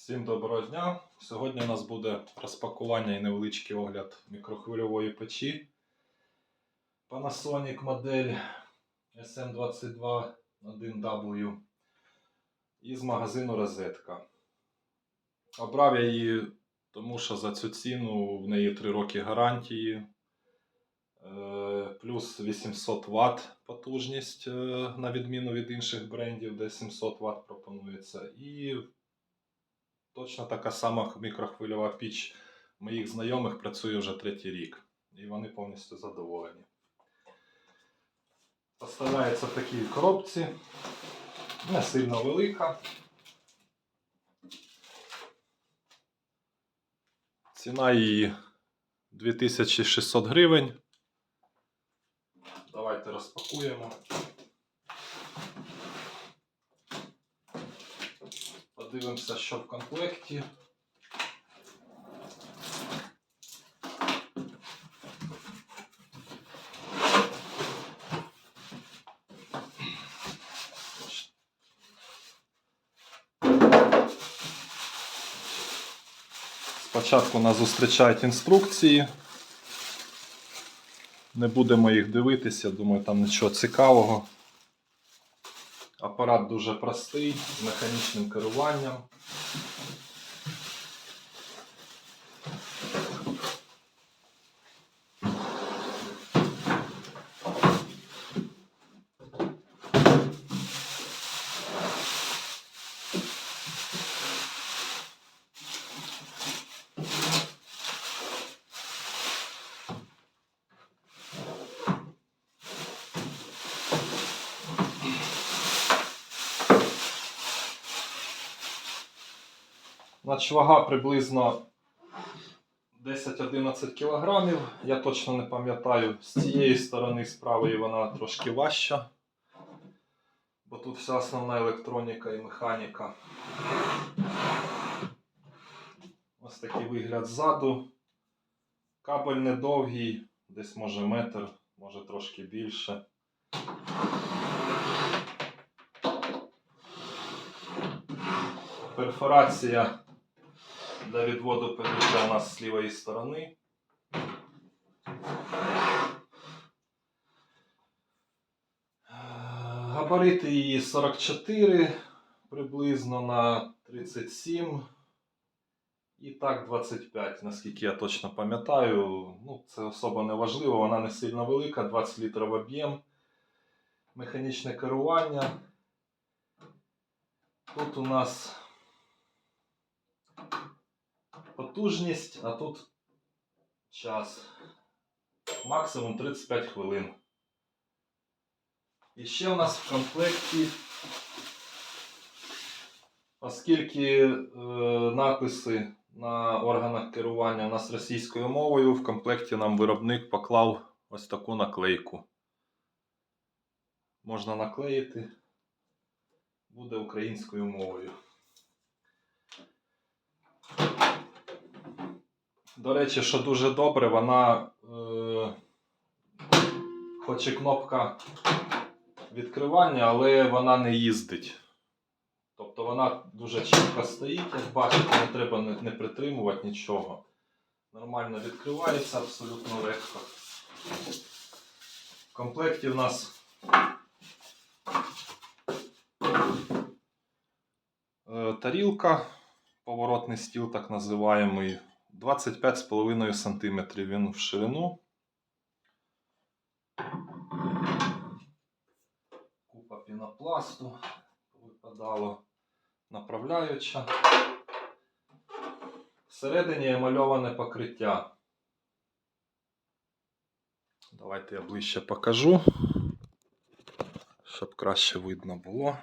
Всім доброго дня! Сьогодні у нас буде розпакування і невеличкий огляд мікрохвильової печі. Panasonic модель SM221W із магазину Розетка. Обрав я її, тому що за цю ціну в неї 3 роки гарантії. е, Плюс 800 Вт потужність, е, на відміну від інших брендів, де 700 Вт пропонується. І Точно така сама мікрохвильова піч моїх знайомих працює вже третій рік. І вони повністю задоволені. Поставляється в такій коробці. Не сильно велика. Ціна її 2600 гривень. Давайте розпакуємо. Подивимося, що в комплекті. Спочатку нас зустрічають інструкції. Не будемо їх дивитися, думаю, там нічого цікавого. Апарат дуже простий, з механічним керуванням. Значить, вага приблизно 10-11 кг. Я точно не пам'ятаю. З цієї сторони, з вона трошки важча. Бо тут вся основна електроніка і механіка. Ось такий вигляд ззаду. Кабель недовгий, десь може метр, може трошки більше. Перфорація для відводу повітря у нас з лівої сторони. Габарити її 44 приблизно на 37 і так 25, наскільки я точно пам'ятаю. Ну, це особо не важливо, вона не сильно велика, 20 літрів об'єм, механічне керування. Тут у нас потужність, а тут час. Максимум 35 хвилин. І ще у нас в комплекті, оскільки е, написи на органах керування у нас російською мовою, в комплекті нам виробник поклав ось таку наклейку. Можна наклеїти, буде українською мовою. До речі, що дуже добре, вона, е, хоч і кнопка відкривання, але вона не їздить. Тобто вона дуже чітко стоїть, як бачите, не треба не, не притримувати нічого. Нормально відкривається абсолютно легко. В комплекті в нас е, тарілка, поворотний стіл, так називаємий. 25,5 см він в ширину. Купа пінопласту випадало направляюча. Всередині емальоване покриття. Давайте я ближче покажу, щоб краще видно було.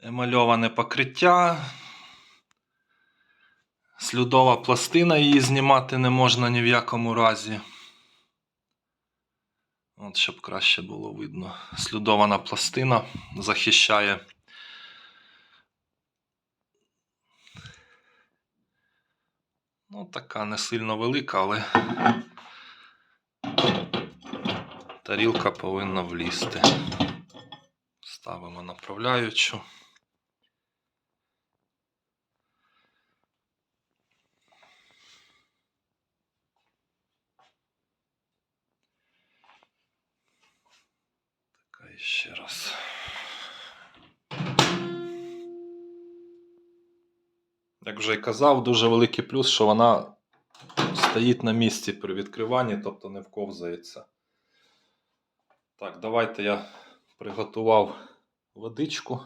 Емальоване покриття. Слюдова пластина її знімати не можна ні в якому разі. От, щоб краще було видно. Слюдована пластина захищає. Ну, така не сильно велика, але тарілка повинна влізти. Ставимо направляючу. І ще раз. Як вже й казав, дуже великий плюс, що вона стоїть на місці при відкриванні, тобто не вковзається. Так, давайте я приготував водичку.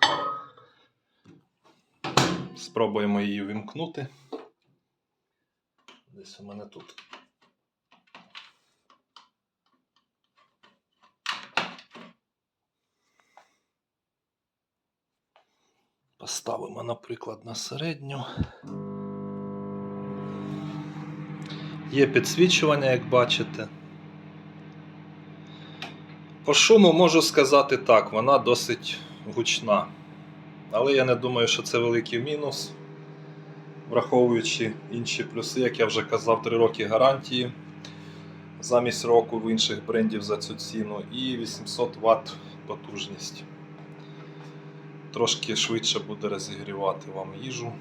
Спробуємо її вімкнути. Десь у мене тут. Поставимо, наприклад, на середню. Є підсвічування, як бачите. По шуму можу сказати так, вона досить гучна. Але я не думаю, що це великий мінус, враховуючи інші плюси, як я вже казав, 3 роки гарантії замість року в інших брендів за цю ціну і 800 Вт потужність. Трошки швидше буде розігрівати вам їжу.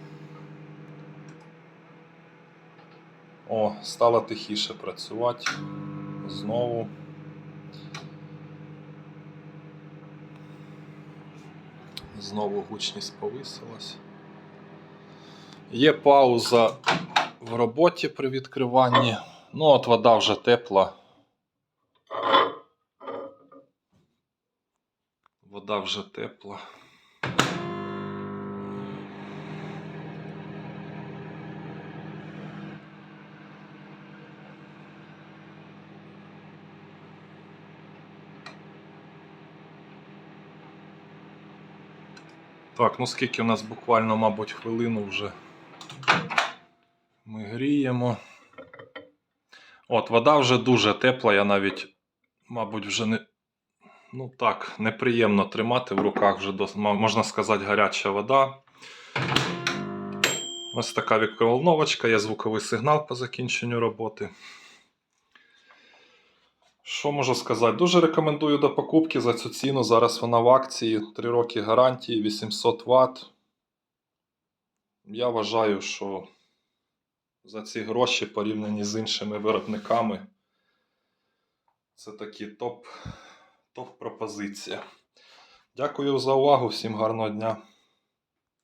О, стало тихіше працювати. Знову. Знову гучність повисилась. Є пауза в роботі при відкриванні. Ну, от вода вже тепла. Вода вже тепла. Так, ну скільки у нас буквально, мабуть, хвилину вже ми гріємо. От, вода вже дуже тепла, я навіть, мабуть, вже не. Ну так, неприємно тримати в руках вже дос... можна сказати, гаряча вода. Ось така мікроволновочка, є звуковий сигнал по закінченню роботи. Що можу сказати? Дуже рекомендую до покупки за цю ціну. Зараз вона в акції 3 роки гарантії, 800 Вт. Я вважаю, що за ці гроші порівняні з іншими виробниками. Це такі топ, топ пропозиція. Дякую за увагу, всім гарного дня.